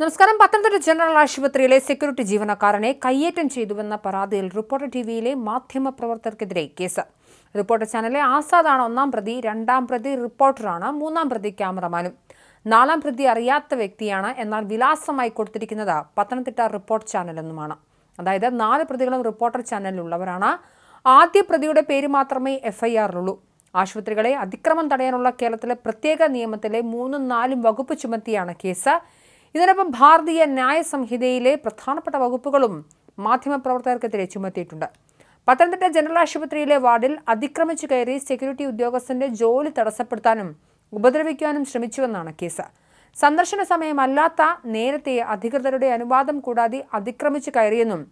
നമസ്കാരം. പത്തനംതിട്ട ജനറൽ ആശുപത്രിയിലെ സെക്യൂരിറ്റി ജീവനക്കാരനെ കയ്യേറ്റം ചെയ്തുവെന്ന പരാതിയിൽ റിപ്പോർട്ടർ ടി ടിവിയിലെ മാധ്യമപ്രവർത്തകർക്കെതിരെ കേസ്. റിപ്പോർട്ടർ ചാനലിലെ ആസാദാണ് ഒന്നാം പ്രതി രണ്ടാം പ്രതി റിപ്പോർട്ടറാണ് മൂന്നാം പ്രതി ക്യാമറമാനും. നാലാം പ്രതി അറിയാത്ത വ്യക്തിയാണ് എന്നാൽ വിലാസമായി കൊടുത്തിരിക്കുന്നത് പത്തനംതിട്ട റിപ്പോർട്ട് ചാനലെന്നുമാണ്. അതായത് നാല് പ്രതികളും റിപ്പോർട്ടർ ചാനലിലുള്ളവരാണ്. ആദ്യ പ്രതിയുടെ പേര് മാത്രമേ എഫ്ഐആറിലുള്ളൂ. ആശുപത്രികളെ അതിക്രമം തടയാനുള്ള കേരളത്തിലെ പ്രത്യേക നിയമത്തിലെ മൂന്നും നാലും വകുപ്പ് ചുമത്തിയാണ് കേസ്. ഇതിനൊപ്പം ഭാരതീയ ന്യായ സംഹിതയിലെ പ്രധാനപ്പെട്ട വകുപ്പുകളും മാധ്യമപ്രവർത്തകർക്കെതിരെ ചുമത്തിയിട്ടുണ്ട്. പത്തനംതിട്ട ജനറൽ ആശുപത്രിയിലെ വാർഡിൽ അതിക്രമിച്ചു കയറി സെക്യൂരിറ്റി ഉദ്യോഗസ്ഥന്റെ ജോലി തടസ്സപ്പെടുത്താനും ഉപദ്രവിക്കാനും ശ്രമിച്ചുവെന്നാണ് കേസ്. സന്ദർശന സമയമല്ലാത്ത നേരത്തെ അധികൃതരുടെ അനുവാദം കൂടാതെ അതിക്രമിച്ചു കയറിയെന്നും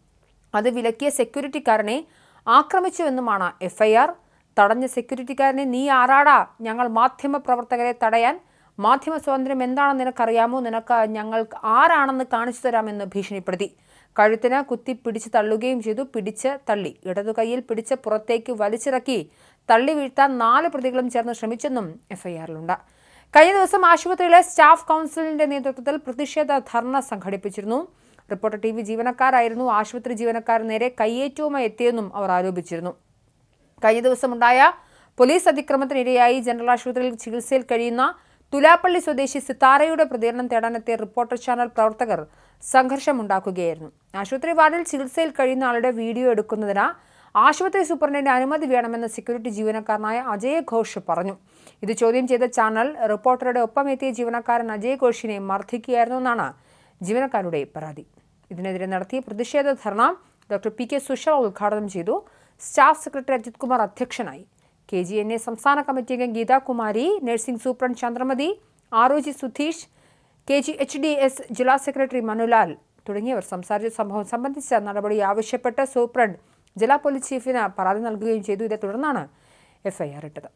അത് വിലക്കിയ സെക്യൂരിറ്റിക്കാരനെ ആക്രമിച്ചുവെന്നുമാണ് എഫ്ഐആർ തടഞ്ഞ സെക്യൂരിറ്റിക്കാരനെ നീ ആരാടാ? ഞങ്ങൾ മാധ്യമപ്രവർത്തകരെ തടയാൻ മാധ്യമ സ്വാതന്ത്ര്യം എന്താണെന്ന് നിനക്കറിയാമോ? നിനക്ക് ഞങ്ങൾ ആരാണെന്ന് കാണിച്ചു തരാമെന്ന് ഭീഷണിപ്പെടുത്തി. കഴുത്തിന് കുത്തി പിടിച്ച് തള്ളുകയും ചെയ്തു. പിടിച്ച് തള്ളി. ഇടതു കൈയിൽ പിടിച്ച് പുറത്തേക്ക് വലിച്ചിറക്കി തള്ളി വീഴ്ത്താൻ നാല് പ്രതികളും ചേർന്ന് ശ്രമിച്ചെന്നും എഫ്ഐആറിലുണ്ട്. കഴിഞ്ഞ ദിവസം ആശുപത്രിയിലെ സ്റ്റാഫ് കൗൺസിലിന്റെ നേതൃത്വത്തിൽ പ്രതിഷേധ ധർണ സംഘടിപ്പിച്ചിരുന്നു. റിപ്പോർട്ടർ ടി വി ജീവനക്കാരായിരുന്നു. ആശുപത്രി ജീവനക്കാർ നേരെ കയ്യേറ്റവുമായി എത്തിയെന്നും അവർ ആരോപിച്ചിരുന്നു. കഴിഞ്ഞ ദിവസമുണ്ടായ പോലീസ് അതിക്രമത്തിനിരയായി. ജനറൽ ആശുപത്രിയിൽ ചികിത്സയിൽ കഴിയുന്ന തുലാപ്പള്ളി സ്വദേശി സിത്താരയുടെ പ്രതികരണം തേടാനെത്തിയ റിപ്പോർട്ടർ ചാനൽ പ്രവർത്തകർ സംഘർഷമുണ്ടാക്കുകയായിരുന്നു. ആശുപത്രി വാർഡിൽ ചികിത്സയിൽ കഴിയുന്ന ആളുടെ വീഡിയോ എടുക്കുന്നതിന് ആശുപത്രി സൂപ്രണ്ടിന്റെ അനുമതി വേണമെന്ന് സെക്യൂരിറ്റി ജീവനക്കാരനായ അജയ് ഘോഷ് പറഞ്ഞു. ഇത് ചോദ്യം ചെയ്ത ചാനൽ റിപ്പോർട്ടറുടെ ഒപ്പം എത്തിയ ജീവനക്കാരൻ അജയ് ഘോഷിനെ മർദ്ദിക്കുകയായിരുന്നു എന്നാണ് ജീവനക്കാരുടെ പരാതി. ഇതിനെതിരെ നടത്തിയ പ്രതിഷേധ ധർണ ഡോക്ടർ പി കെ സുഷ ഉദ്ഘാടനം ചെയ്തു. സ്റ്റാഫ് സെക്രട്ടറി അജിത് കുമാർ അധ്യക്ഷനായി. കെ ജി എൻ എ സംസ്ഥാന കമ്മിറ്റി അംഗം Geethakumari nursing superintendent Chandramathi R O G Sudheesh K G H D S ജില്ലാ സെക്രട്ടറി മനുലാൽ തുടങ്ങിയവർ സംസാരിച്ച സംഭവം സംബന്ധിച്ച നടപടി ആവശ്യപ്പെട്ട് സൂപ്രണ്ട് ജില്ലാ പോലീസ് ചീഫിന് പരാതി നൽകുകയും ചെയ്തു. ഇതേ തുടർന്നാണ് എഫ്ഐആർ ഇട്ടത്.